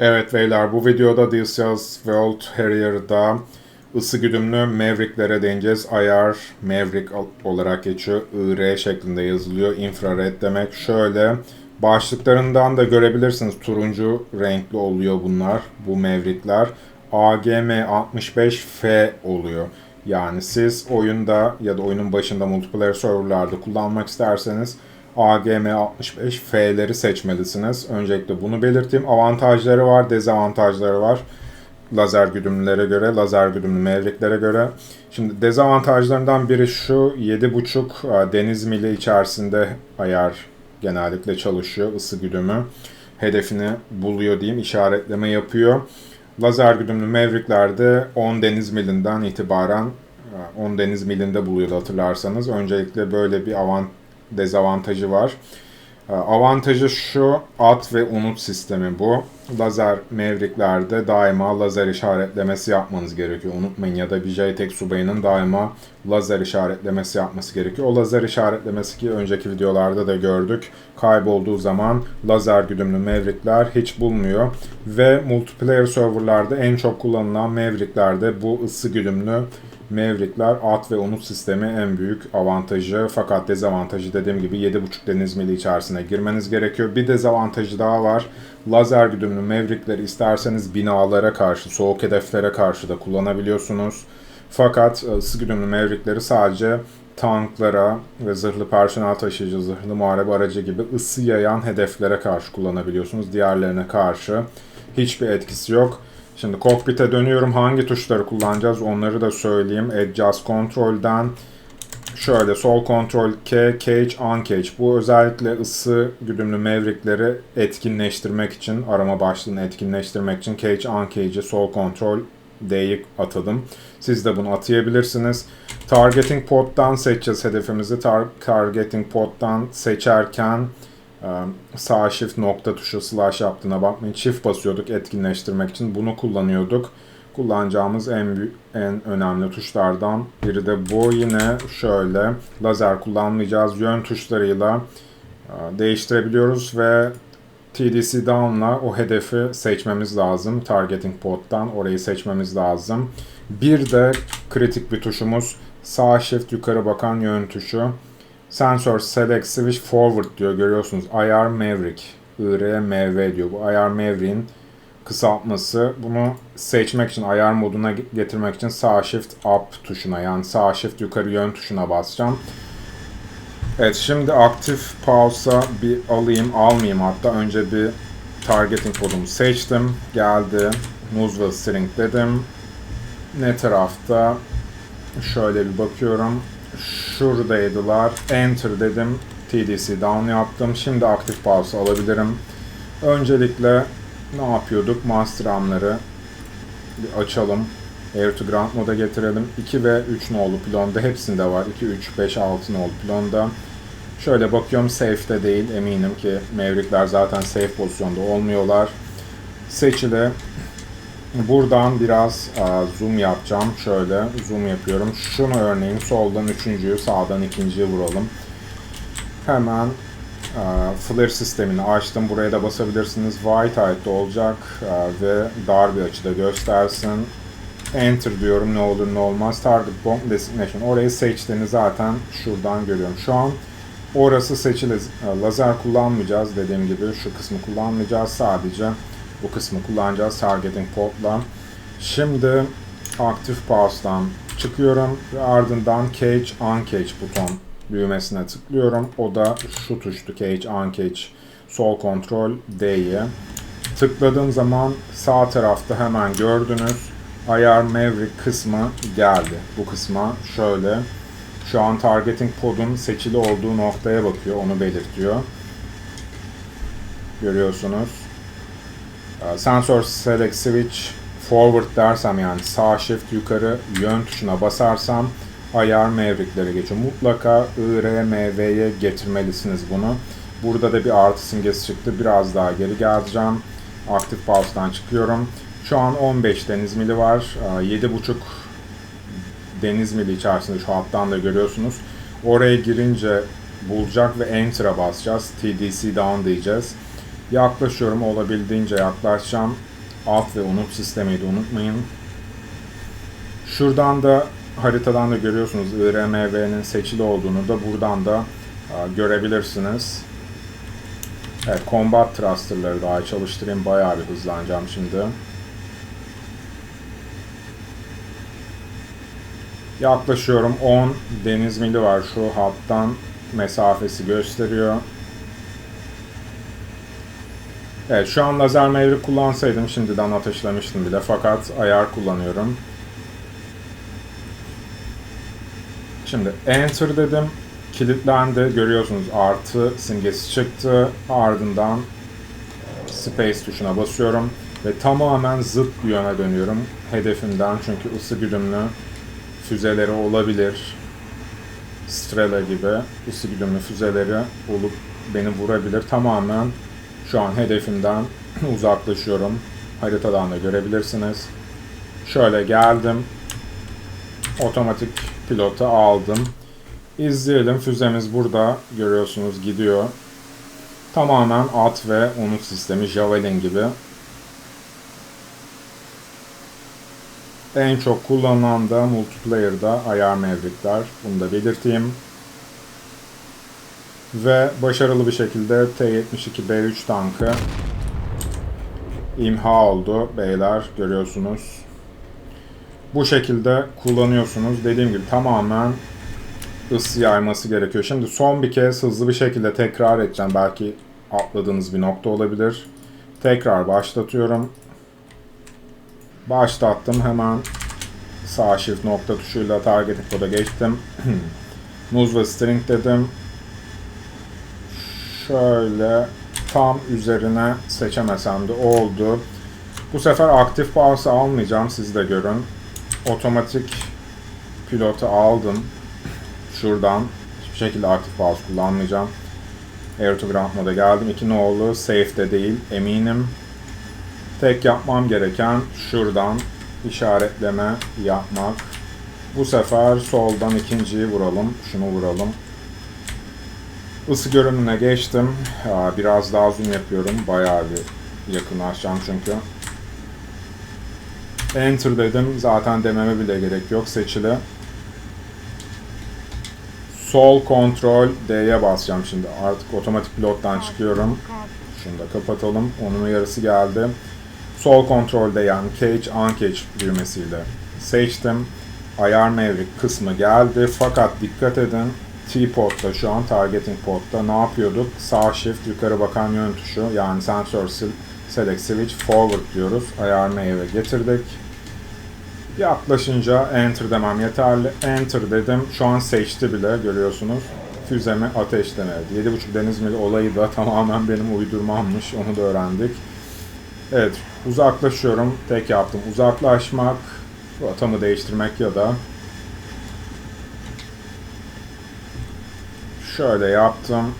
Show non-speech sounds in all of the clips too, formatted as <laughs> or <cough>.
Evet beyler bu videoda Dilsias World Harrier'da ısı güdümlü Maverick'lere değineceğiz. IR Maverick olarak geçiyor. IR şeklinde yazılıyor. Infrared demek. Şöyle başlıklarından da görebilirsiniz. Turuncu renkli oluyor bunlar. Bu Maverick'ler. AGM65F oluyor. Yani siz oyunda ya da oyunun başında multiplayer serverlarda kullanmak isterseniz AGM65F'leri seçmelisiniz. Öncelikle bunu belirteyim. Avantajları var, dezavantajları var. Lazer güdümlülere göre, lazer güdümlü mevriklere göre. Şimdi dezavantajlarından biri şu, 7.5 deniz mili içerisinde ayar genellikle çalışıyor, ısı güdümü. Hedefini buluyor diyeyim, işaretleme yapıyor. Lazer güdümlü mevriklerde 10 deniz milinden itibaren 10 deniz milinde buluyordu hatırlarsanız. Öncelikle böyle bir avant dezavantajı var. Avantajı şu, at ve unut sistemi bu. Lazer mevriklerde daima lazer işaretlemesi yapmanız gerekiyor. Unutmayın ya da bir JTEK subayının daima lazer işaretlemesi yapması gerekiyor. O lazer işaretlemesi ki önceki videolarda da gördük. Kaybolduğu zaman lazer güdümlü mevrikler hiç bulmuyor. Ve multiplayer serverlarda en çok kullanılan mevriklerde bu ısı güdümlü Maverick'ler at ve unut sistemi en büyük avantajı fakat dezavantajı dediğim gibi 7.5 deniz mili içerisine girmeniz gerekiyor. Bir dezavantajı daha var. Lazer güdümlü Maverick'leri isterseniz binalara karşı, soğuk hedeflere karşı da kullanabiliyorsunuz. Fakat e, ısı güdümlü Maverick'leri sadece tanklara ve zırhlı personel taşıyıcı, zırhlı muharebe aracı gibi ısı yayan hedeflere karşı kullanabiliyorsunuz. Diğerlerine karşı hiçbir etkisi yok. Şimdi kokpite dönüyorum. Hangi tuşları kullanacağız onları da söyleyeyim. Adjust Control'dan şöyle sol kontrol K, Cage, Uncage. Bu özellikle ısı güdümlü mevrickleri etkinleştirmek için, arama başlığını etkinleştirmek için Cage, Uncage'i sol kontrol D'yi atadım. Siz de bunu atayabilirsiniz. Targeting pod'dan seçeceğiz hedefimizi. Tar targeting pod'dan seçerken sağ shift nokta tuşu slash yaptığına bakmayın. Çift basıyorduk etkinleştirmek için. Bunu kullanıyorduk. Kullanacağımız en en önemli tuşlardan biri de bu. Yine şöyle lazer kullanmayacağız. Yön tuşlarıyla değiştirebiliyoruz ve TDC down'la o hedefi seçmemiz lazım. Targeting pod'dan orayı seçmemiz lazım. Bir de kritik bir tuşumuz sağ shift yukarı bakan yön tuşu. Sensor Select Switch Forward diyor görüyorsunuz. IR Maverick. IRMV diyor. Bu IR Maverick'in kısaltması. Bunu seçmek için, IR moduna getirmek için sağ shift up tuşuna yani sağ shift yukarı yön tuşuna basacağım. Evet şimdi aktif pausa bir alayım, almayayım hatta. Önce bir targeting kodumu seçtim. Geldi. Move string dedim. Ne tarafta? Şöyle bir bakıyorum şuradaydılar. Enter dedim. TDC down yaptım. Şimdi aktif pause alabilirim. Öncelikle ne yapıyorduk? Master arm'ları bir açalım. Air to ground moda getirelim. 2 ve 3 nolu plonda hepsinde var. 2, 3, 5, 6 nolu plonda. Şöyle bakıyorum safe'de değil. Eminim ki Maverick'ler zaten safe pozisyonda olmuyorlar. Seçili Buradan biraz e, zoom yapacağım. Şöyle zoom yapıyorum. Şunu örneğin soldan üçüncüyü, sağdan ikinciyi vuralım. Hemen e, flare sistemini açtım. Buraya da basabilirsiniz. White height olacak e, ve dar bir açıda göstersin. Enter diyorum ne olur ne olmaz. Target bomb designation. Orayı seçtiğini zaten şuradan görüyorum. Şu an orası seçili. Lazer kullanmayacağız. Dediğim gibi şu kısmı kullanmayacağız. Sadece bu kısmı kullanacağız targeting port'la. Şimdi aktif pause'dan çıkıyorum ve ardından cage uncage buton düğmesine tıklıyorum. O da şu tuştu cage uncage sol kontrol D'ye. Tıkladığım zaman sağ tarafta hemen gördünüz ayar Maverick kısmı geldi. Bu kısma şöyle şu an targeting podun seçili olduğu noktaya bakıyor. Onu belirtiyor. Görüyorsunuz. Ee, sensor select switch forward dersem yani sağ shift yukarı yön tuşuna basarsam ayar mevriklere geçiyor. Mutlaka IRMV'ye getirmelisiniz bunu. Burada da bir artı simgesi çıktı. Biraz daha geri geleceğim. Aktif pause'dan çıkıyorum. Şu an 15 deniz mili var. 7.5 ee, deniz mili içerisinde şu alttan da görüyorsunuz. Oraya girince bulacak ve Enter'a basacağız. TDC down diyeceğiz. Yaklaşıyorum olabildiğince yaklaşacağım. Alt ve unut sistemi de unutmayın. Şuradan da haritadan da görüyorsunuz IRMV'nin seçili olduğunu da buradan da a, görebilirsiniz. Evet, combat thruster'ları daha çalıştırayım. Bayağı bir hızlanacağım şimdi. Yaklaşıyorum 10 deniz mili var şu hattan mesafesi gösteriyor. Evet şu an lazer mevri kullansaydım şimdiden ateşlemiştim bile fakat ayar kullanıyorum. Şimdi enter dedim. Kilitlendi. Görüyorsunuz artı simgesi çıktı. Ardından space tuşuna basıyorum. Ve tamamen zıt bir yöne dönüyorum. Hedefimden çünkü ısı güdümlü füzeleri olabilir. Strela gibi ısı güdümlü füzeleri olup beni vurabilir. Tamamen şu an hedefimden <clears throat> uzaklaşıyorum. Haritadan da görebilirsiniz. Şöyle geldim. Otomatik pilota aldım. İzleyelim. Füzemiz burada. Görüyorsunuz gidiyor. Tamamen at ve unut sistemi Javelin gibi. En çok kullanılan da multiplayer'da ayar mevrikler. Bunu da belirteyim. Ve başarılı bir şekilde T-72B3 tankı imha oldu beyler görüyorsunuz. Bu şekilde kullanıyorsunuz. Dediğim gibi tamamen ısı yayması gerekiyor. Şimdi son bir kez hızlı bir şekilde tekrar edeceğim. Belki atladığınız bir nokta olabilir. Tekrar başlatıyorum. Başlattım. Hemen sağ shift nokta tuşuyla target info'da geçtim. <clears throat> Move ve string dedim. Şöyle tam üzerine seçemesem de oldu. Bu sefer aktif pause almayacağım. Siz de görün. Otomatik pilotu aldım. Şuradan. Hiçbir şekilde aktif pause kullanmayacağım. Air to moda geldim. İki nolu safe'de değil. Eminim. Tek yapmam gereken şuradan işaretleme yapmak. Bu sefer soldan ikinciyi vuralım. Şunu vuralım. Isı görünümüne geçtim. Biraz daha zoom yapıyorum. Bayağı bir yakınlaşacağım çünkü. Enter dedim. Zaten dememe bile gerek yok. Seçili. Sol kontrol D'ye basacağım şimdi. Artık otomatik pilottan çıkıyorum. Şunu da kapatalım. Onun yarısı geldi. Sol kontrolde yani cage, uncage düğmesiyle seçtim. Ayar mevrik kısmı geldi. Fakat dikkat edin T-pod'da şu an targeting pod'da ne yapıyorduk? Sağ shift yukarı bakan yön tuşu yani sensor select switch forward diyoruz. Ayar meyve getirdik. Yaklaşınca enter demem yeterli. Enter dedim. Şu an seçti bile görüyorsunuz. Füzemi ateşlemedi. 7.5 deniz mil olayı da <laughs> tamamen benim uydurmammış. Onu da öğrendik. Evet uzaklaşıyorum. Tek yaptım uzaklaşmak. Rotamı değiştirmek ya da Şöyle yaptım.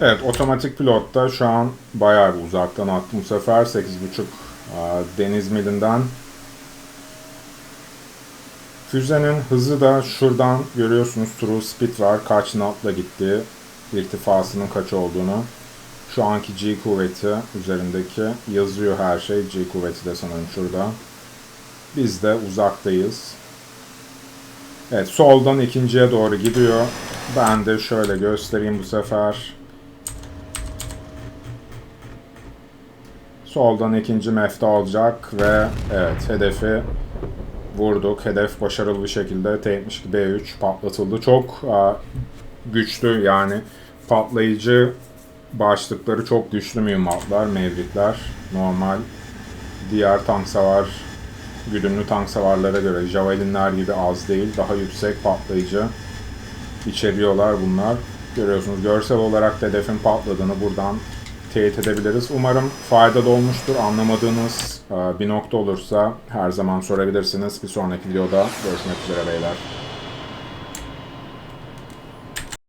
Evet otomatik pilotta şu an bayağı bir uzaktan attım bu sefer 8.5 deniz milinden. Füzenin hızı da şuradan görüyorsunuz true speed var. Kaç knotla gittiği, irtifasının kaç olduğunu. Şu anki G kuvveti üzerindeki yazıyor her şey. G kuvveti de sanırım şurada. Biz de uzaktayız. Evet soldan ikinciye doğru gidiyor. Ben de şöyle göstereyim bu sefer. Soldan ikinci mefta olacak ve evet hedefi vurduk. Hedef başarılı bir şekilde T-72B3 patlatıldı. Çok a, güçlü yani patlayıcı başlıkları çok güçlü mühimmatlar, mevritler. Normal diğer tank savar güdümlü tank savarlara göre Javelinler gibi az değil. Daha yüksek patlayıcı içeriyorlar bunlar. Görüyorsunuz görsel olarak da hedefin patladığını buradan teyit edebiliriz. Umarım faydalı olmuştur. Anlamadığınız bir nokta olursa her zaman sorabilirsiniz. Bir sonraki videoda görüşmek üzere beyler.